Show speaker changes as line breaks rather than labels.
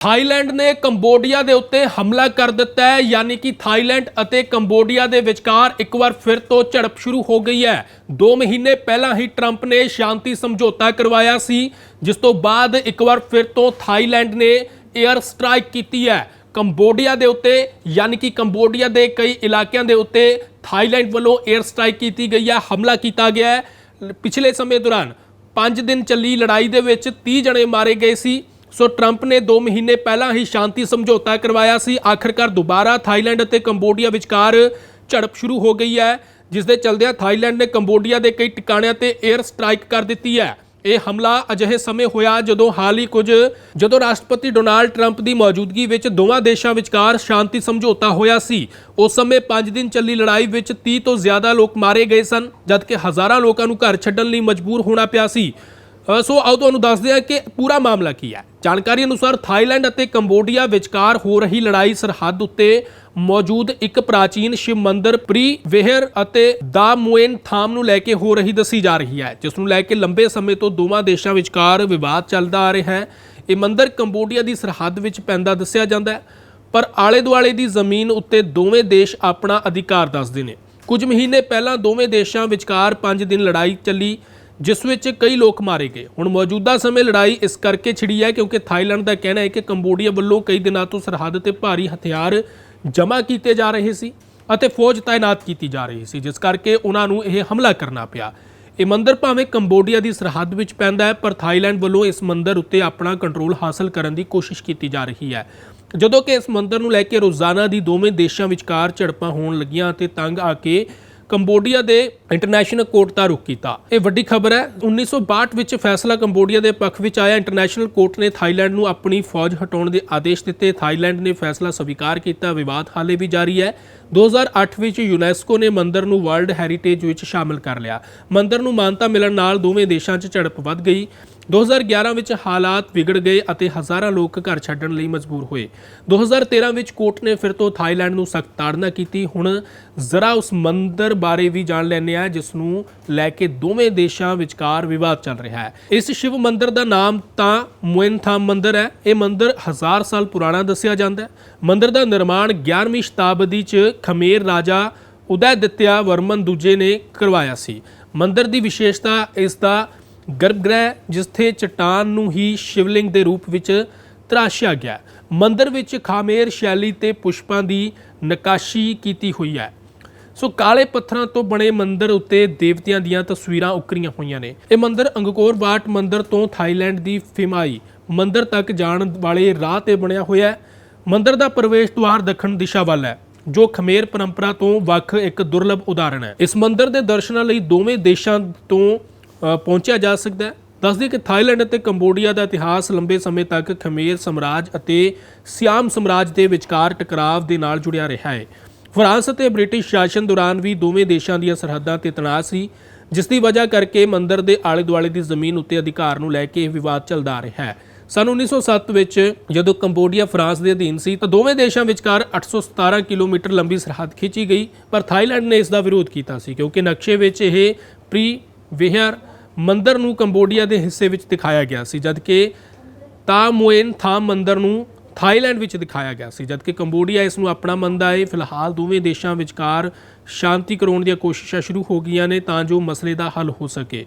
Thailand ਨੇ Cambodia ਦੇ ਉੱਤੇ ਹਮਲਾ ਕਰ ਦਿੱਤਾ ਹੈ, ਯਾਨੀ ਕਿ ਥਾਈਲੈਂਡ ਅਤੇ ਕੰਬੋਡੀਆ ਦੇ ਵਿਚਕਾਰ ਇੱਕ ਵਾਰ ਫਿਰ ਤੋਂ ਝੜਪ ਸ਼ੁਰੂ ਹੋ ਗਈ ਹੈ। 2 ਮਹੀਨੇ ਪਹਿਲਾਂ ਹੀ ਟਰੰਪ ਨੇ ਸ਼ਾਂਤੀ ਸਮਝੌਤਾ ਕਰਵਾਇਆ ਸੀ, ਜਿਸ ਤੋਂ ਬਾਅਦ ਇੱਕ ਵਾਰ ਫਿਰ ਤੋਂ ਥਾਈਲੈਂਡ ਨੇ 에ਅਰ ਸਟ੍ਰਾਈਕ ਕੀਤੀ ਹੈ। ਕੰਬੋਡੀਆ ਦੇ ਉੱਤੇ, ਯਾਨੀ ਕਿ ਕੰਬੋਡੀਆ ਦੇ ਕਈ ਇਲਾਕਿਆਂ ਦੇ ਉੱਤੇ ਥਾਈਲੈਂਡ ਵੱਲੋਂ 에ਅਰ ਸਟ੍ਰਾਈਕ ਕੀਤੀ ਗਈ ਹੈ, ਹਮਲਾ ਕੀਤਾ ਗਿਆ ਹੈ। ਪਿਛਲੇ ਸਮੇਂ ਦੌਰਾਨ 5 ਦਿਨ ਚੱਲੀ ਲੜਾਈ ਦੇ ਵਿੱਚ 30 ਜਣੇ ਮਾਰੇ ਗਏ ਸੀ। ਸੋ ਟਰੰਪ ਨੇ 2 ਮਹੀਨੇ ਪਹਿਲਾਂ ਹੀ ਸ਼ਾਂਤੀ ਸਮਝੌਤਾ ਕਰਵਾਇਆ ਸੀ। ਆਖਰਕਾਰ ਦੁਬਾਰਾ ਥਾਈਲੈਂਡ ਅਤੇ ਕੰਬੋਡੀਆ ਵਿਚਕਾਰ ਝੜਪ ਸ਼ੁਰੂ ਹੋ ਗਈ ਹੈ ਜਿਸ ਦੇ ਚਲਦਿਆਂ ਥਾਈਲੈਂਡ ਨੇ ਕੰਬੋਡੀਆ ਦੇ ਕਈ ਟਿਕਾਣਿਆਂ ਤੇ 에ਅਰ ਸਟ੍ਰਾਈਕ ਕਰ ਦਿੱਤੀ ਹੈ। ਇਹ ਹਮਲਾ ਅਜਿਹੇ ਸਮੇਂ ਹੋਇਆ ਜਦੋਂ ਹਾਲ ਹੀ ਕੁਝ, ਜਦੋਂ ਰਾਸ਼ਟਰਪਤੀ ਡੋਨਾਲਡ ਟਰੰਪ ਦੀ ਮੌਜੂਦਗੀ ਵਿੱਚ ਦੋਵਾਂ ਦੇਸ਼ਾਂ ਵਿਚਕਾਰ ਸ਼ਾਂਤੀ ਸਮਝੌਤਾ ਹੋਇਆ ਸੀ। ਉਸ ਸਮੇਂ 5 ਦਿਨ ਚੱਲੀ ਲੜਾਈ ਵਿੱਚ 30 ਤੋਂ ਜ਼ਿਆਦਾ ਲੋਕ ਮਾਰੇ ਗਏ ਸਨ, ਜਦਕਿ ਹਜ਼ਾਰਾਂ ਲੋਕਾਂ ਨੂੰ ਘਰ ਛੱਡਣ ਲਈ ਮਜਬੂਰ ਹੋਣਾ ਪਿਆ ਸੀ। ਸੋ ਆਓ ਤੁਹਾਨੂੰ ਦੱਸਦੇ ਹਾਂ ਕਿ ਪੂਰਾ ਮਾਮਲਾ ਕੀ ਹੈ। ਜਾਣਕਾਰੀ ਅਨੁਸਾਰ ਥਾਈਲੈਂਡ ਅਤੇ ਕੰਬੋਡੀਆ ਵਿਚਕਾਰ ਹੋ ਰਹੀ ਲੜਾਈ ਸਰਹੱਦ ਉੱਤੇ ਮੌਜੂਦ ਇੱਕ ਪ੍ਰਾਚੀਨ ਸ਼ਿਵ ਮੰਦਿਰ ਪ੍ਰੀ ਵਿਹਰ ਅਤੇ ਦਾ ਮੁਏਨ ਥਾਮ ਨੂੰ ਲੈ ਕੇ ਹੋ ਰਹੀ ਦੱਸੀ ਜਾ ਰਹੀ ਹੈ, ਜਿਸ ਨੂੰ ਲੈ ਕੇ ਲੰਬੇ ਸਮੇਂ ਤੋਂ ਦੋਵਾਂ ਦੇਸ਼ਾਂ ਵਿਚਕਾਰ ਵਿਵਾਦ ਚੱਲਦਾ ਆ ਰਿਹਾ ਹੈ। ਇਹ ਮੰਦਿਰ ਕੰਬੋਡੀਆ ਦੀ ਸਰਹੱਦ ਵਿੱਚ ਪੈਂਦਾ ਦੱਸਿਆ ਜਾਂਦਾ ਹੈ, ਪਰ ਆਲੇ ਦੁਆਲੇ ਦੀ ਜ਼ਮੀਨ ਉੱਤੇ ਦੋਵੇਂ ਦੇਸ਼ ਆਪਣਾ ਅਧਿਕਾਰ ਦੱਸਦੇ ਨੇ। ਕੁਝ ਮਹੀਨੇ ਪਹਿਲਾਂ ਦੋਵੇਂ ਦੇਸ਼ਾਂ ਵਿਚਕਾਰ 5 ਦਿਨ ਲੜਾਈ ਚੱਲੀ ਜਿਸ ਵਿੱਚ ਕਈ ਲੋਕ ਮਾਰੇ ਗਏ। ਹੁਣ ਮੌਜੂਦਾ ਸਮੇਂ ਲੜਾਈ ਇਸ ਕਰਕੇ ਛਿੜੀ ਹੈ ਕਿਉਂਕਿ ਥਾਈਲੈਂਡ ਦਾ ਕਹਿਣਾ ਹੈ ਕਿ ਕੰਬੋਡੀਆ ਵੱਲੋਂ ਕਈ ਦਿਨਾਂ ਤੋਂ ਸਰਹੱਦ ਤੇ ਭਾਰੀ ਹਥਿਆਰ ਜਮ੍ਹਾਂ ਕੀਤੇ ਜਾ ਰਹੇ ਸੀ ਅਤੇ ਫੌਜ ਤਾਇਨਾਤ ਕੀਤੀ ਜਾ ਰਹੀ ਸੀ, ਜਿਸ ਕਰਕੇ ਉਹਨਾਂ ਨੂੰ ਇਹ ਹਮਲਾ ਕਰਨਾ ਪਿਆ। ਇਹ ਮੰਦਰ ਭਾਵੇਂ ਕੰਬੋਡੀਆ ਦੀ ਸਰਹੱਦ ਵਿੱਚ ਪੈਂਦਾ ਹੈ, ਪਰ ਥਾਈਲੈਂਡ ਵੱਲੋਂ ਇਸ ਮੰਦਰ ਉੱਤੇ ਆਪਣਾ ਕੰਟਰੋਲ ਹਾਸਲ ਕਰਨ ਦੀ ਕੋਸ਼ਿਸ਼ ਕੀਤੀ ਜਾ ਰਹੀ ਹੈ। ਜਦੋਂ ਕਿ ਇਸ ਮੰਦਰ ਨੂੰ ਲੈ ਕੇ ਰੋਜ਼ਾਨਾ ਦੀ ਦੋਵੇਂ ਦੇਸ਼ਾਂ ਵਿਚਕਾਰ ਝੜਪਾਂ ਹੋਣ ਲੱਗੀਆਂ ਅਤੇ ਤੰਗ ਆ ਕੇ ਕੰਬੋਡੀਆ ਦੇ ਇੰਟਰਨੈਸ਼ਨਲ ਕੋਰਟ ਦਾ ਰੁਖ ਕੀਤਾ। ਇਹ ਵੱਡੀ ਖਬਰ ਹੈ 1962 ਵਿੱਚ ਫੈਸਲਾ ਕੰਬੋਡੀਆ ਦੇ ਪੱਖ ਵਿੱਚ ਆਇਆ। ਇੰਟਰਨੈਸ਼ਨਲ ਕੋਰਟ ਨੇ ਥਾਈਲੈਂਡ ਨੂੰ ਆਪਣੀ ਫੌਜ ਹਟਾਉਣ ਦੇ ਆਦੇਸ਼ ਦਿੱਤੇ। ਥਾਈਲੈਂਡ ਨੇ ਫੈਸਲਾ ਸਵੀਕਾਰ ਕੀਤਾ। ਵਿਵਾਦ ਹਾਲੇ ਵੀ ਜਾਰੀ ਹੈ। 2008 ਵਿੱਚ ਯੂਨੈਸਕੋ ਨੇ ਮੰਦਰ ਨੂੰ ਵਰਲਡ ਹੈਰੀਟੇਜ ਵਿੱਚ ਸ਼ਾਮਲ ਕਰ ਲਿਆ। ਮੰਦਰ ਨੂੰ ਮਾਨਤਾ ਮਿਲਣ ਨਾਲ ਦੋਵੇਂ ਦੇਸ਼ਾਂ 'ਚ ਝੜਪ ਵੱਧ ਗਈ। 2011 ਵਿੱਚ ਹਾਲਾਤ ਵਿਗੜ ਗਏ ਅਤੇ ਹਜ਼ਾਰਾਂ ਲੋਕ ਘਰ ਛੱਡਣ ਲਈ ਮਜਬੂਰ ਹੋਏ। 2013 ਵਿੱਚ ਕੋਰਟ ਨੇ ਫਿਰ ਤੋਂ ਥਾਈਲੈਂਡ ਨੂੰ ਸਖਤ ਤਾੜਨਾ ਕੀਤੀ। ਹੁਣ ਜ਼ਰਾ ਉਸ ਮੰਦਰ ਬਾਰੇ ਵੀ ਜਾਣ ਲੈਂਦੇ ਆ ਜਿਸ ਨੂੰ ਲੈ ਕੇ ਦੋਵੇਂ ਦੇਸ਼ਾਂ ਵਿਚਕਾਰ ਵਿਵਾਦ ਚੱਲ ਰਿਹਾ ਹੈ। ਇਸ ਸ਼ਿਵ ਮੰਦਰ ਦਾ ਨਾਮ ਤਾਂ ਮੋਇਨਥਾਮ ਮੰਦਰ ਹੈ। ਇਹ ਮੰਦਰ ਹਜ਼ਾਰ ਸਾਲ ਪੁਰਾਣਾ ਦੱਸਿਆ ਜਾਂਦਾ ਹੈ। ਮੰਦਰ ਦਾ ਨਿਰਮਾਣ 11ਵੀਂ ਸ਼ਤਾਬਦੀ 'ਚ ਖਮੇਰ ਰਾਜਾ ਉਦੈਦਿੱਤਿਆ ਵਰਮਨ ਦੂਜੇ ਨੇ ਕਰਵਾਇਆ ਸੀ। ਮੰਦਰ ਦੀ ਵਿਸ਼ੇਸ਼ਤਾ ਇਸ ਦਾ ਗਰਭਗ੍ਰਹਿ, ਜਿੱਥੇ ਚਟਾਨ ਨੂੰ ਹੀ ਸ਼ਿਵਲਿੰਗ ਦੇ ਰੂਪ ਵਿੱਚ ਤਰਾਸ਼ਿਆ ਗਿਆ। ਹੈ। ਮੰਦਰ ਵਿੱਚ ਖਾਮੇਰ ਸ਼ੈਲੀ ਤੇ ਪੁਸ਼ਪਾਂ ਦੀ ਨਕਾਸ਼ੀ ਕੀਤੀ ਹੋਈ ਹੈ। ਸੋ ਕਾਲੇ ਪੱਥਰਾਂ ਤੋਂ ਬਣੇ ਮੰਦਰ ਉੱਤੇ ਦੇਵਤਿਆਂ ਦੀਆਂ ਤਸਵੀਰਾਂ ਉਕਰੀਆਂ ਹੋਈਆਂ ਨੇ। ਇਹ ਮੰਦਰ ਅੰਗਕੋਰ ਵਾਟ ਮੰਦਰ ਤੋਂ ਥਾਈਲੈਂਡ ਦੀ ਫਿਮਾਈ ਮੰਦਰ ਤੱਕ ਜਾਣ ਵਾਲੇ ਰਾਹ ਤੇ ਬਣਿਆ ਹੋਇਆ ਹੈ। ਮੰਦਰ ਦਾ ਪ੍ਰਵੇਸ਼ ਦੁਆਰ ਦੱਖਣ ਦਿਸ਼ਾ ਵੱਲ ਹੈ। ਜੋ ਖਮੇਰ ਪਰੰਪਰਾ ਤੋਂ ਵੱਖ ਇੱਕ ਦੁਰਲਭ ਉਦਾਹਰਣ ਹੈ। ਇਸ ਮੰਦਰ ਦੇ ਦਰਸ਼ਨਾਂ ਲਈ ਦੋਵੇਂ ਦੇਸ਼ਾਂ ਤੋਂ ਪਹੁੰਚਿਆ ਜਾ ਸਕਦਾ ਹੈ। ਦੱਸਦੇ ਕਿ ਥਾਈਲੈਂਡ ਅਤੇ ਕੰਬੋਡੀਆ ਦਾ ਇਤਿਹਾਸ ਲੰਬੇ ਸਮੇਂ ਤੱਕ ਖਮੇਰ ਸਾਮਰਾਜ ਅਤੇ ਸਿਆਮ ਸਾਮਰਾਜ ਦੇ ਵਿਚਕਾਰ ਟਕਰਾਵ ਦੇ ਨਾਲ ਜੁੜਿਆ ਰਿਹਾ ਹੈ। ਫਰਾਂਸ ਅਤੇ ਬ੍ਰਿਟਿਸ਼ ਸ਼ਾਸਨ ਦੌਰਾਨ ਵੀ ਦੋਵੇਂ ਦੇਸ਼ਾਂ ਦੀਆਂ ਸਰਹੱਦਾਂ ਤੇ ਤਣਾਅ ਸੀ, ਜਿਸ ਦੀ ਵਜ੍ਹਾ ਕਰਕੇ ਮੰਦਰ ਦੇ ਆਲੇ ਦੁਆਲੇ ਦੀ ਜ਼ਮੀਨ ਉੱਤੇ ਅਧਿਕਾਰ ਨੂੰ ਲੈ ਕੇ ਇਹ ਵਿਵਾਦ ਚੱਲਦਾ ਆ ਰਿਹਾ ਹੈ। ਸਨ 1907 ਵਿੱਚ ਜਦੋਂ ਕੰਬੋਡੀਆ, ਫਰਾਂਸ ਦੇ ਅਧੀਨ ਸੀ ਤਾਂ ਦੋਵੇਂ ਦੇਸ਼ਾਂ ਵਿਚਕਾਰ 817 ਕਿਲੋਮੀਟਰ ਲੰਬੀ ਸਰਹੱਦ ਖਿੱਚੀ ਗਈ, ਪਰ ਥਾਈਲੈਂਡ ਨੇ ਇਸ ਦਾ ਵਿਰੋਧ ਕੀਤਾ ਸੀ ਕਿਉਂਕਿ ਨਕਸ਼ੇ ਵਿੱਚ ਇਹ ਪ੍ਰੀ ਵਿਹਰ ਮੰਦਰ ਨੂੰ ਕੰਬੋਡੀਆ ਦੇ ਹਿੱਸੇ ਵਿੱਚ ਦਿਖਾਇਆ ਗਿਆ ਸੀ, ਜਦਕਿ ਤਾਮੋਏਨ ਥਾਮ ਮੰਦਰ ਨੂੰ ਥਾਈਲੈਂਡ ਵਿੱਚ ਦਿਖਾਇਆ ਗਿਆ ਸੀ, ਜਦਕਿ ਕੰਬੋਡੀਆ ਇਸ ਨੂੰ ਆਪਣਾ ਮੰਨਦਾ ਹੈ। ਫਿਲਹਾਲ ਦੋਵੇਂ ਦੇਸ਼ਾਂ ਵਿਚਕਾਰ ਸ਼ਾਂਤੀ ਕਰਾਉਣ ਦੀਆਂ ਕੋਸ਼ਿਸ਼ਾਂ ਸ਼ੁਰੂ ਹੋ ਗਈਆਂ ਨੇ ਤਾਂ ਜੋ ਮਸਲੇ ਦਾ ਹੱਲ ਹੋ ਸਕੇ।